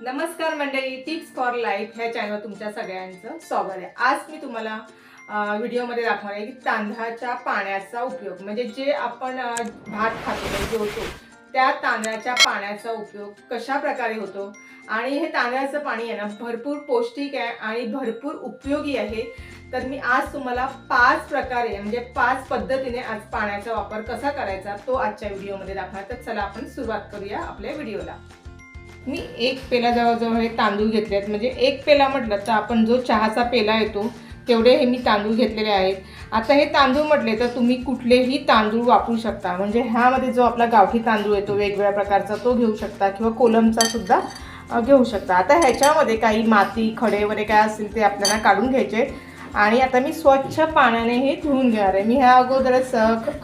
नमस्कार मंडळी tips for life ह्या चॅनल तुमच्या सगळ्यांचं स्वागत आहे. आज मी तुम्हाला व्हिडिओमध्ये दाखवणार आहे की तांदळाच्या पाण्याचा उपयोग. म्हणजे जे आपण भात खातो म्हणजे जेवतो त्या तांदळाच्या पाण्याचा उपयोग कशा प्रकारे होतो? आणि हे तांदळाचं पाणी आहे ना भरपूर पौष्टिक आहे आणि भरपूर उपयोगी आहे. तर मी आज तुम्हाला पाच प्रकारे म्हणजे पाच पद्धतीने आज पाण्याचा वापर कसा करायचा तो आजच्या व्हिडिओमध्ये दाखवणार तर चला आपण सुरुवात करूया आपल्या व्हिडिओला मी एक पेला जवळजवळ हे तांदूळ घेतले आहेत. म्हणजे एक पेला म्हटलं तर आपण जो चहाचा पेला येतो तेवढे हे मी तांदूळ घेतलेले आहेत. आता हे तांदूळ म्हटले तर तुम्ही कुठलेही तांदूळ वापरू शकता. म्हणजे ह्यामध्ये जो आपला गावठी तांदूळ येतो वेगवेगळ्या प्रकारचा तो घेऊ शकता किंवा कोलमचा सुद्धा घेऊ शकता. आता ह्याच्यामध्ये काही माती खडे वगैरे काय असतील ते आपल्याला काढून घ्यायचे आणि आता मी स्वच्छ पाण्याने हे धुवून घेणार आहे. मी ह्या अगोदरच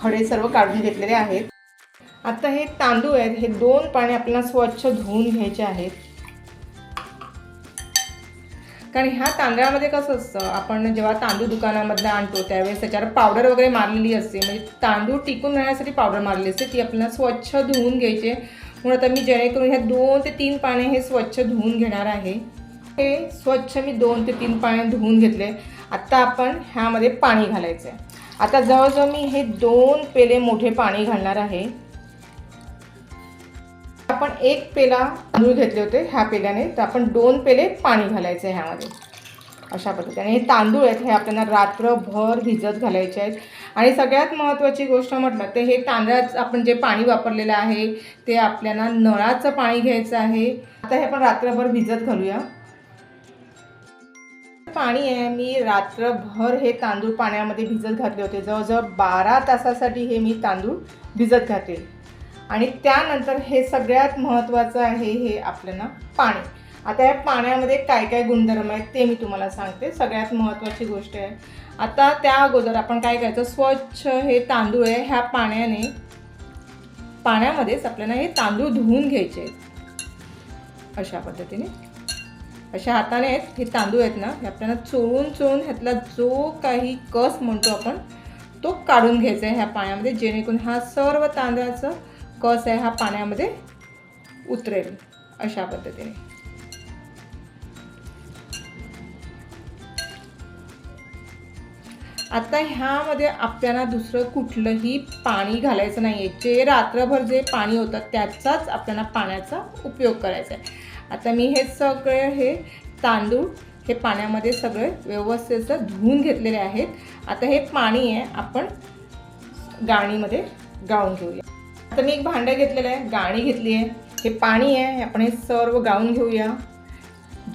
खडे सर्व काढून घेतलेले आहेत. आता हे तांदूळ आहेत हे दोन पाणी आपल्याला स्वच्छ धुवून घ्यायचे आहेत. कारण ह्या तांदळामध्ये कसं असतं आपण जेव्हा तांदूळ दुकानामधनं आणतो त्यावेळेस त्याच्यावर पावडर वगैरे मारलेली असते. म्हणजे तांदूळ टिकून राहण्यासाठी पावडर मारलेली असते ती आपल्याला स्वच्छ धुवून घ्यायचे. म्हणून आता मी जेणेकरून ह्या दोन ते तीन पाणी हे स्वच्छ धुवून घेणार आहे. हे स्वच्छ मी दोन ते तीन पाणी धुवून घेतले. आत्ता आपण ह्यामध्ये पाणी घालायचं आहे आता जवळजवळ मी हे दोन पेले मोठे पाणी घालणार आहे. आपण एक पेला तांदूळ घेतले होते ह्या पेल्याने. तर आपण दोन पेले पाणी घालायचे आहे ह्यामध्ये. अशा पद्धतीने. हे तांदूळ आहेत हे आपल्याला रात्रभर भिजत घालायचे आहेत. आणि सगळ्यात महत्त्वाची गोष्ट म्हटलं तर हे तांदळाचं आपण जे पाणी वापरलेलं आहे ते आपल्याला नळाचं पाणी घ्यायचं आहे. आता हे आपण रात्रभर भिजत घालूया. पाणी आहे मी रात्रभर हे तांदूळ पाण्यामध्ये भिजत घातले होते. जवळजवळ बारा तासासाठी हे मी तांदूळ भिजत घातले. आणि त्यानंतर हे सगळ्यात महत्त्वाचं आहे हे आपल्याला पाणी. आता या पाण्यामध्ये काय काय गुणधर्म आहेत ते मी तुम्हाला सांगते. सगळ्यात महत्त्वाची गोष्ट आहे. आता त्या अगोदर आपण काय करायचं? स्वच्छ हे तांदूळ आहे ह्या पाण्याने पाण्यामध्येच आपल्याला हे तांदूळ धुवून घ्यायचे आहेत. अशा पद्धतीने. अशा हाताने आहेत. हे तांदूळ आहेत ना हे आपल्याला चोळून चोळून ह्यातला जो काही कस म्हणतो आपण तो काढून घ्यायचा आहे ह्या पाण्यामध्ये जेणेकरून हा सर्व तांदळाचं कस आहे हा पाण्यामध्ये उतरेल अशा पद्धतीने. आता ह्यामध्ये आपल्याला दुसरं कुठलंही पाणी घालायचं नाही आहे जे रात्रभर जे पाणी होतं त्याचाच आपल्याला पाण्याचा उपयोग करायचा आहे. आता मी हे सगळे हे तांदूळ हे पाण्यामध्ये सगळे व्यवस्थित धुवून घेतलेले आहेत. आता हे पाणी आहे आपण गाणीमध्ये गाळून घेऊया. आता मी एक भांडं घेतलेलं आहे गाणी घेतली आहे. हे पाणी आहे आपण हे सर्व गाळून घेऊया.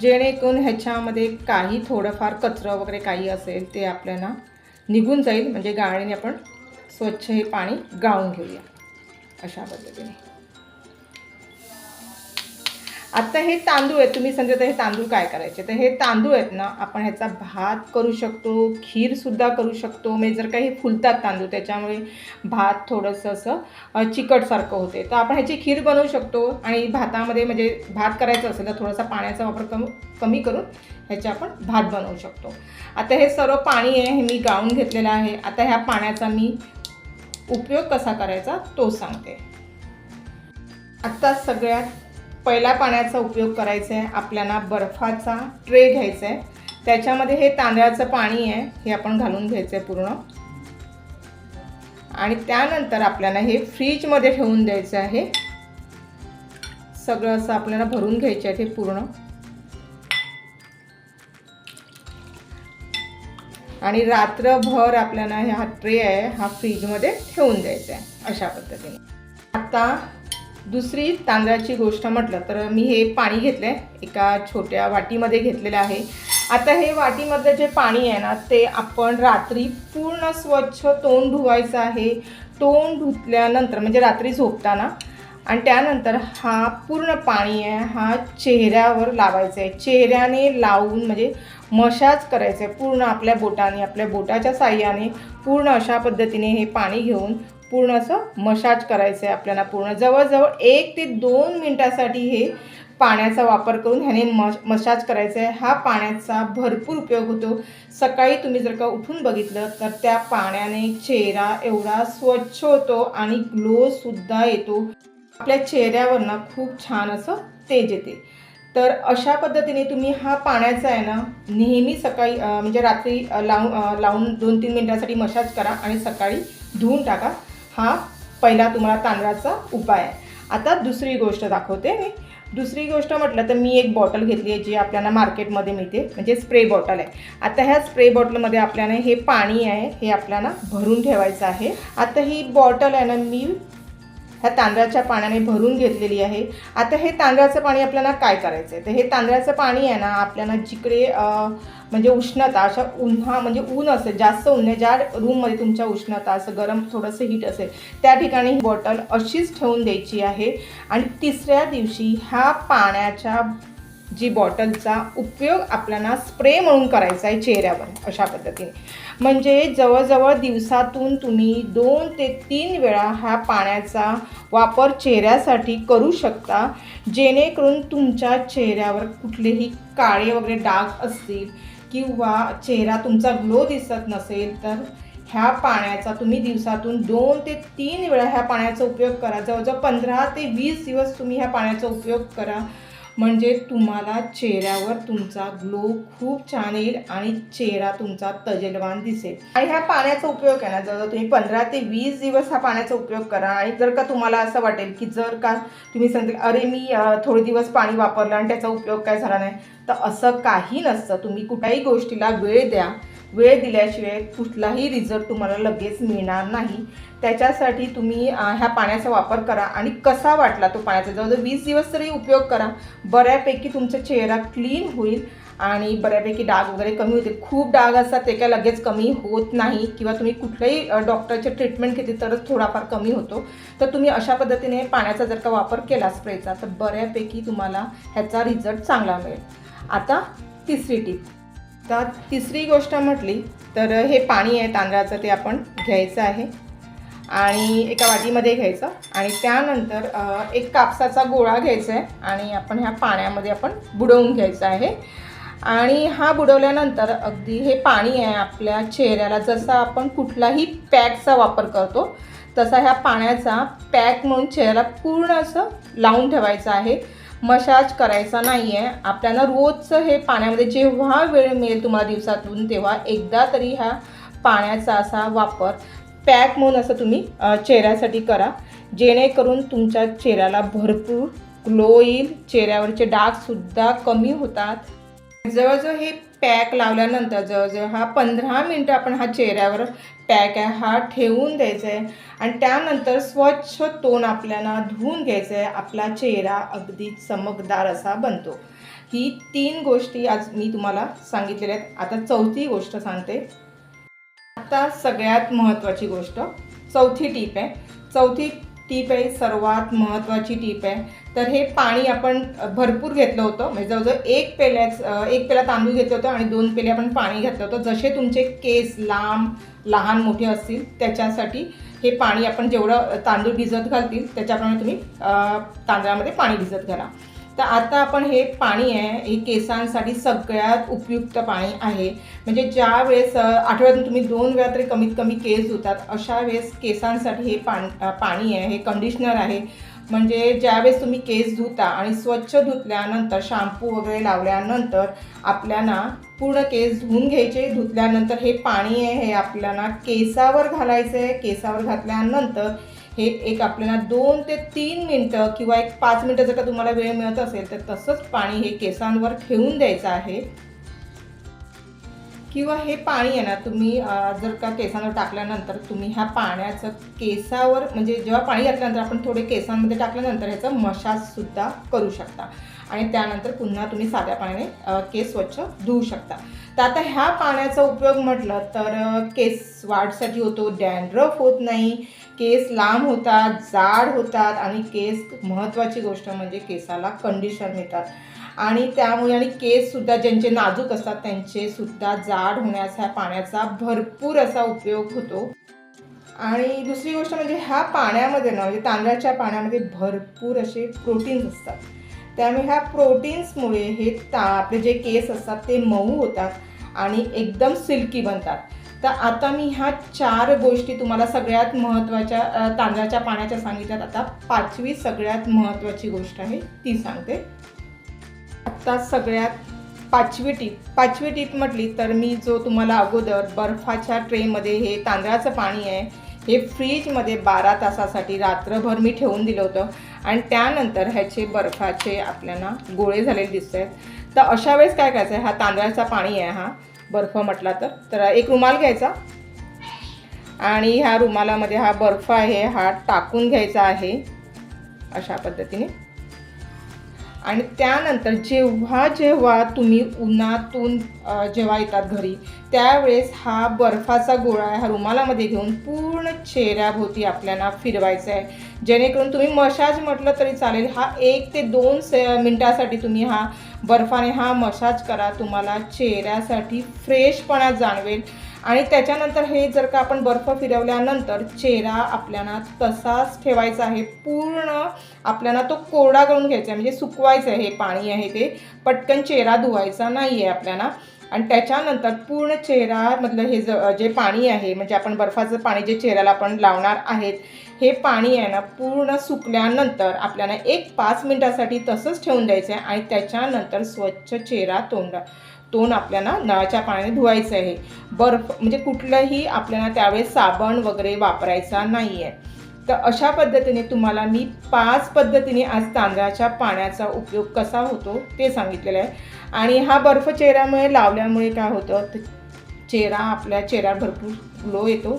जेणेकरून ह्याच्यामध्ये काही थोडंफार कचरं वगैरे काही असेल ते आपल्याला निघून जाईल. म्हणजे गाळणीने आपण स्वच्छ हे पाणी गाळून घेऊया. अशा पद्धतीने. आता हे तांदूळ आहेत तुम्ही समजा हे तांदूळ काय करायचे? तर हे तांदूळ आहेत ना आपण ह्याचा भात करू शकतो खीरसुद्धा करू शकतो. म्हणजे जर काही फुलतात तांदूळ त्याच्यामुळे भात थोडंसं असं चिकटसारखं होते. तर आपण ह्याची खीर बनवू शकतो आणि भातामध्ये म्हणजे भात करायचं असेल तर थोडासा पाण्याचा वापर कम कमी करून ह्याचे आपण भात बनवू शकतो. आता हे सर्व पाणी आहे हे मी गाळून घेतलेलं आहे. आता ह्या पाण्याचा मी उपयोग कसा करायचा तो सांगते. आत्ता सगळ्यात पहिला पाण्याचा उपयोग करायचा आहे आपल्याला बर्फाचा ट्रे घ्यायचा आहे त्याच्यामध्ये हे तांदळाचं पाणी आहे हे आपण घालून घ्यायचं आहे पूर्ण. आणि त्यानंतर आपल्याला हे फ्रीजमध्ये ठेवून द्यायचं आहे. सगळं असं आपल्याला भरून घ्यायचं आहे हे पूर्ण. आणि रात्रभर आपल्याला हा ट्रे आहे हा फ्रीजमध्ये ठेवून द्यायचा आहे अशा पद्धतीने. आता दुसरी तांदळाची गोष्ट म्हटलं तर मी हे पाणी घेतलं आहे एका छोट्या वाटीमध्ये घेतलेलं आहे. आता हे वाटीमधलं जे पाणी आहे ना ते आपण रात्री पूर्ण स्वच्छ तोंड धुवायचं आहे. तोंड धुतल्यानंतर म्हणजे रात्री झोपताना. आणि त्यानंतर हा पूर्ण पाणी आहे हा चेहऱ्यावर लावायचा आहे. चेहऱ्याने लावून म्हणजे मशाज करायचं आहे. पूर्ण आपल्या बोटाने आपल्या बोटाच्या साह्याने पूर्ण अशा पद्धतीने हे पाणी घेऊन पूर्ण असं मसाज करायचं आहे आपल्याला पूर्ण. जवळजवळ एक ते दोन मिनटासाठी हे पाण्याचा वापर करून ह्याने मश मसाज करायचा आहे. हा पाण्याचा भरपूर उपयोग होतो. सकाळी तुम्ही जर का उठून बघितलं तर त्या पाण्याने चेहरा एवढा स्वच्छ होतो आणि ग्लोसुद्धा येतो. आपल्या चेहऱ्यावर ना खूप छान असं तेज येते. तर अशा पद्धतीने तुम्ही हा पाण्याचा आहे ना नेहमी सकाळी म्हणजे रात्री लावून लावून दोन तीन मिनटासाठी मसाज करा आणि सकाळी धुवून टाका. हा पहिला तुम्हाला तांदळाचा उपाय आहे. आता दुसरी गोष्ट दाखवते मी. दुसरी गोष्ट म्हटलं तर मी एक बॉटल घेतली आहे जी आपल्याला मार्केटमध्ये मिळते. म्हणजे स्प्रे बॉटल आहे. आता ह्या स्प्रे बॉटलमध्ये आपल्याला हे पाणी आहे हे आपल्याला भरून ठेवायचं आहे. आता ही बॉटल आहे ना मी ह्या तांदळाच्या पाण्याने भरून घेतलेली आहे. आता हे तांदळाचं पाणी आपल्याला काय करायचं आहे तर हे तांदळाचं पाणी आहे ना आपल्याला जिकडे म्हणजे उष्णता अशा उन्हा म्हणजे ऊन असेल जास्त ऊन ज्या रूममध्ये तुमच्या उष्णता असं गरम थोडंसं हीट असेल त्या ठिकाणी ही बॉटल अशीच ठेवून द्यायची आहे. आणि तिसऱ्या दिवशी ह्या पाण्याच्या जी बॉटलचा उपयोग आपल्याला स्प्रे म्हणून करायचा आहे चेहऱ्यावर अशा पद्धतीने. म्हणजे जवळजवळ दिवसातून तुम्ही दोन ते तीन वेळा ह्या पाण्याचा वापर चेहऱ्यासाठी करू शकता जेणेकरून तुमच्या चेहऱ्यावर कुठलेही काळे वगैरे डाग असतील किंवा चेहरा तुमचा ग्लो दिसत नसेल तर ह्या पाण्याचा तुम्ही दिवसातून दोन ते तीन वेळा ह्या पाण्याचा उपयोग करा. जवळजवळ पंधरा ते वीस दिवस तुम्ही ह्या पाण्याचा उपयोग करा. म्हणजे तुम्हाला चेहऱ्यावर तुमचा ग्लो खूप छान येईल आणि चेहरा तुमचा तजेलवान दिसेल. आणि ह्या पाण्याचा उपयोग आहे ना जर तुम्ही पंधरा ते वीस दिवस हा पाण्याचा उपयोग करा आणि जर का तुम्हाला असं वाटेल की जर का तुम्ही सांगते अरे मी थोडे दिवस पाणी वापरलं आणि त्याचा उपयोग काय झाला नाही तर असं काही नसतं. तुम्ही कुठल्याही गोष्टीला वेळ द्या. वेळ दिल्याशिवाय कुठलाही रिझल्ट तुम्हाला लगेच मिळणार नाही. त्याच्यासाठी तुम्ही ह्या पाण्याचा वापर करा आणि कसा वाटला तो पाण्याचा? जवळजवळ वीस दिवस तरी उपयोग करा. बऱ्यापैकी तुमचा चेहरा क्लीन होईल आणि बऱ्यापैकी डाग वगैरे कमी होतील. खूप डाग असतात ते काय लगेच कमी होत नाही किंवा तुम्ही कुठल्याही डॉक्टरचे ट्रीटमेंट घेतली तरच थोडाफार कमी होतो. तर तुम्ही अशा पद्धतीने पाण्याचा जर का वापर केला स्प्रेचा तर बऱ्यापैकी तुम्हाला ह्याचा रिझल्ट चांगला मिळेल. आता तिसरी टीप तर तिसरी गोष्ट म्हटली तर हे पाणी आहे तांदळाचं ते आपण घ्यायचं आहे. आणि एका वाटीमध्ये घ्यायचं. आणि त्यानंतर एक कापसाचा गोळा घ्यायचा आहे आणि आपण ह्या पाण्यामध्ये आपण बुडवून घ्यायचं आहे. आणि हा बुडवल्यानंतर अगदी हे पाणी आहे आपल्या चेहऱ्याला जसा आपण कुठलाही पॅकचा वापर करतो तसा ह्या पाण्याचा पॅक म्हणून चेहऱ्याला पूर्ण असं लावून ठेवायचं आहे. मसाज करायचा नाही आहे आपल्याला रोजचं हे पाण्यामध्ये जेव्हा वेळ मिळेल तुम्हाला दिवसातून तेव्हा एकदा तरी ह्या पाण्याचा असा वापर पॅक म्हणून असं तुम्ही चेहऱ्यासाठी करा. जेणेकरून तुमच्या चेहऱ्याला भरपूर ग्लो येईल. चेहऱ्यावरचे डागसुद्धा कमी होतात. जवळजवळ हे पॅक लावल्यानंतर जवळजवळ हा पंधरा मिनटं आपण हा चेहऱ्यावर पॅक आहे हा ठेवून द्यायचा आहे आणि त्यानंतर स्वच्छ तोंड आपल्याला धुवून घ्यायचं आहे आपला चेहरा अगदी चमकदार असा बनतो. ही तीन गोष्टी आज मी तुम्हाला सांगितलेल्या आहेत. आता चौथी गोष्ट सांगते. आता सगळ्यात महत्त्वाची गोष्ट चौथी टीप आहे. चौथी टीप आहे सर्वात महत्त्वाची टीप आहे. तर हे पाणी आपण भरपूर घेतलं होतं. म्हणजे जवळजवळ एक पेल्याच एक पेला तांदूळ घेतलं होतं आणि दोन पेले आपण पाणी घेतलं होतं. जसे तुमचे केस लांब लहान मोठे असतील त्याच्यासाठी हे पाणी आपण जेवढं तांदूळ भिजत घालतील त्याच्याप्रमाणे तुम्ही तांदळामध्ये पाणी भिजत घाला. तर आता आपण हे पाणी आहे हे केसांसाठी सगळ्यात उपयुक्त पाणी आहे. म्हणजे ज्या वेळेस आठवड्यातून तुम्ही दोन वेळा तरी कमीत कमी केस धुतात अशा वेळेस केसांसाठी हे पाणी पाणी आहे हे कंडिशनर आहे. म्हणजे ज्यावेळेस तुम्ही केस धुता आणि स्वच्छ धुतल्यानंतर शॅम्पू वगैरे लावल्यानंतर आपल्याला पूर्ण केस धुवून घ्यायचे धुतल्यानंतर हे पाणी आहे हे आपल्याला केसावर घालायचं आहे. केसावर घातल्यानंतर हे एक आपल्याला दोन ते तीन मिनटं किंवा एक पाच मिनटं जर का तुम्हाला वेळ मिळत असेल तर तसंच पाणी हे केसांवर ठेवून द्यायचं आहे. किंवा हे पाणी आहे ना तुम्ही जर का केसांवर टाकल्यानंतर तुम्ही ह्या पाण्याचं केसावर म्हणजे जेव्हा पाणी घातल्यानंतर आपण थोडे केसांमध्ये टाकल्यानंतर ह्याचा मशाजसुद्धा करू शकता. आणि त्यानंतर पुन्हा तुम्ही साध्या पाण्याने केस स्वच्छ धुवू शकता. तर आता ह्या पाण्याचा उपयोग म्हटलं तर केस वाढसाठी होतो डॅन्ड्रफ होत नाही. केस लांब होतात जाड होतात आणि केस महत्त्वाची गोष्ट म्हणजे केसाला कंडिशन मिळतात. आणि त्यामुळे आणि केससुद्धा ज्यांचे नाजूक असतात त्यांचे सुद्धा जाड होण्यास ह्या पाण्याचा भरपूर असा उपयोग होतो. आणि दुसरी गोष्ट म्हणजे ह्या पाण्यामध्ये ना म्हणजे तांदळाच्या पाण्यामध्ये भरपूर असे प्रोटीन्स असतात. त्यामुळे ह्या प्रोटीन्समुळे हे ता आपले जे केस असतात ते मऊ होतात आणि एकदम सिल्की बनतात. तर आता मी ह्या चार गोष्टी तुम्हाला सगळ्यात महत्त्वाच्या तांदळाच्या पाण्याच्या सांगितल्यात. आता पाचवी सगळ्यात महत्त्वाची गोष्ट आहे ती सांगते. आत्ता सगळ्यात पाचवी टीप. पाचवी टीप म्हटली तर मी जो तुम्हाला अगोदर बर्फाच्या ट्रेमध्ये हे तांदळाचं पाणी आहे हे फ्रीजमध्ये बारा तासासाठी रात्रभर मी ठेवून दिलं होतं. आणि त्यानंतर ह्याचे बर्फाचे आपल्याला गोळे झालेले दिसत आहेत तर अशा वेळेस काय करायचं आहे हा तांदळाचा पाणी आहे हा. बर्फ म्हटला तर. तर एक रुमाल घ्यायचा. आणि ह्या रुमालामध्ये हा बर्फ आहे हा टाकून घ्यायचा आहे अशा पद्धतीने. आणि त्यानंतर जेव्हा जेव्हा तुम्ही उन्हातून जेव्हा येतात घरी त्यावेळेस हा बर्फाचा गोळा हा रुमालामध्ये घेऊन पूर्ण चेहऱ्याभोवती आपल्याला फिरवायचा आहे. जेणेकरून तुम्ही मसाज म्हटलं तरी चालेल. हा एक ते दोन से मिनटासाठी तुम्ही हा बर्फाने हा मसाज करा तुम्हाला चेहऱ्यासाठी फ्रेशपणा जाणवेल. आणि त्याच्यानंतर हे जर का आपण बर्फ फिरवल्यानंतर चेहरा आपल्याला तसाच ठेवायचा आहे. पूर्ण आपल्याला तो कोरडा करून घ्यायचा आहे. म्हणजे सुकवायचं आहे हे पाणी आहे ते. पटकन चेहरा धुवायचा नाही आहे आपल्याला. आणि त्याच्यानंतर पूर्ण चेहरामधलं हे ज जे पाणी आहे म्हणजे आपण बर्फाचं पाणी जे चेहऱ्याला आपण लावणार आहेत हे पाणी आहे ना पूर्ण सुकल्यानंतर आपल्याला एक पाच मिनटासाठी तसंच ठेवून द्यायचं आहे आणि त्याच्यानंतर स्वच्छ चेहरा तोंड तोंड आपल्याला नळाच्या पाण्याने धुवायचं आहे. बर्फ म्हणजे कुठलंही आपल्याला त्यावेळेस साबण वगैरे वापरायचा नाही आहे तर अशा पद्धतीने तुम्हाला मी पाच पद्धतीने आज तांदळाच्या पाण्याचा उपयोग कसा होतो ते सांगितलेलं आहे. आणि हा बर्फ चेहऱ्यामुळे लावल्यामुळे काय होतं तर चेहरा आपल्या चेहऱ्यावर भरपूर ग्लो येतो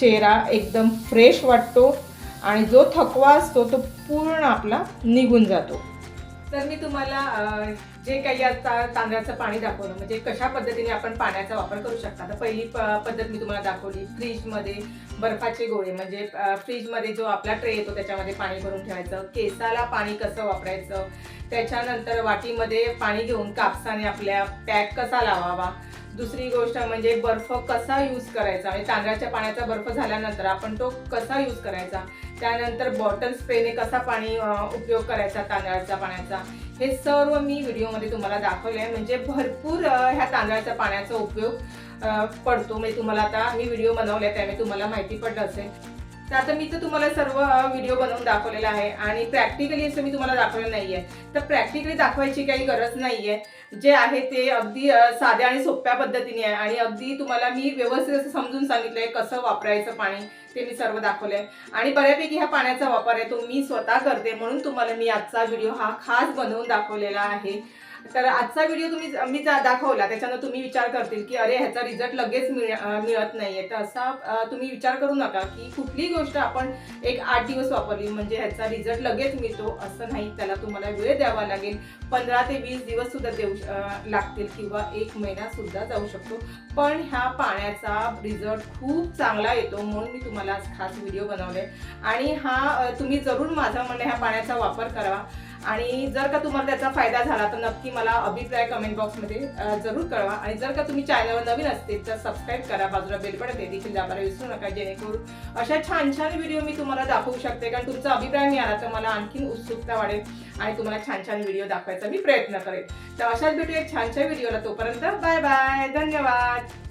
चेहरा एकदम फ्रेश वाटतो आणि जो थकवा असतो तो पूर्ण आपला निघून जातो. तर मी तुम्हाला जे काही आता तांदळाचं पाणी दाखवलं म्हणजे कशा पद्धतीने आपण पाण्याचा वापर करू शकता? तर पहिली प- पद्धत मी तुम्हाला दाखवली फ्रीजमध्ये बर्फाचे गोळे म्हणजे फ्रीजमध्ये जो आपला ट्रे येतो त्याच्यामध्ये पाणी भरून ठेवायचं. केसाला पाणी कसं वापरायचं? त्याच्यानंतर वाटीमध्ये पाणी घेऊन कापसाने आपल्या पॅक कसा लावावा? दुसरी गोष्ट म्हणजे बर्फ कसा यूज करायचा? म्हणजे तांदळाच्या पाण्याचा बर्फ झाल्यानंतर आपण तो कसा यूज करायचा? त्यानंतर बॉटल स्प्रेने कसा पाणी उपयोग करायचा तांदळाच्या पाण्याचा? हे सर्व मी व्हिडिओमध्ये तुम्हाला दाखवले म्हणजे भरपूर ह्या तांदळाच्या पाण्याचा उपयोग पडतो. म्हणजे तुम्हाला आता मी व्हिडिओ बनवले त्यामुळे तुम्हाला माहिती पडलं असेल. तर आता मी तर तुम्हाला सर्व व्हिडिओ बनवून दाखवलेला आहे. आणि प्रॅक्टिकली असं मी तुम्हाला दाखवलं नाही आहे तर प्रॅक्टिकली दाखवायची काही गरज नाही आहे जे आहे ते अगदी साध्या आणि सोप्या पद्धतीने आहे. आणि अगदी तुम्हाला मी व्यवस्थित असं समजून सांगितलंय कसं वापरायचं पाणी ते मी सर्व दाखवलंय. आणि बऱ्यापैकी ह्या पाण्याचा वापर आहे तो मी स्वतः करते. म्हणून तुम्हाला मी आजचा व्हिडिओ हा खास बनवून दाखवलेला आहे. तर आजचा व्हिडिओ तुम्ही मी दाखवला त्याच्यानं तुम्ही विचार करतील की अरे ह्याचा रिझल्ट लगेच मिळ मिळत नाहीये. तर असा तुम्ही विचार करू नका की कुठलीही गोष्ट आपण एक आठ दिवस वापरली म्हणजे ह्याचा रिझल्ट लगेच मिळतो असं नाही. त्याला तुम्हाला वेळ द्यावा लागेल. पंधरा ते वीस दिवस सुद्धा देऊ लागतील किंवा एक महिना सुद्धा जाऊ शकतो. पण ह्या पाण्याचा रिझल्ट खूप चांगला येतो म्हणून मी तुम्हाला आज खास व्हिडिओ बनवले आणि हा तुम्ही जरूर माझं म्हणणं ह्या पाण्याचा वापर करावा आणि जर का तुम्हाला त्याचा फायदा झाला तर नक्की मला अभिप्राय कमेंट बॉक्समध्ये जरूर कळवा. आणि जर का तुम्ही चॅनलवर नवीन असतील तर सबस्क्राईब करा. बाजूला बेल बटन ते देखील दाबायला विसरू नका जेणेकरून अशा छान छान व्हिडिओ मी तुम्हाला दाखवू शकते. कारण तुमचा अभिप्राय मिळाला तर मला आणखीन उत्सुकता वाढेल आणि तुम्हाला छान छान व्हिडिओ दाखवायचा मी प्रयत्न करेल तर अशाच भेटू एक छान व्हिडिओला तोपर्यंत बाय बाय धन्यवाद.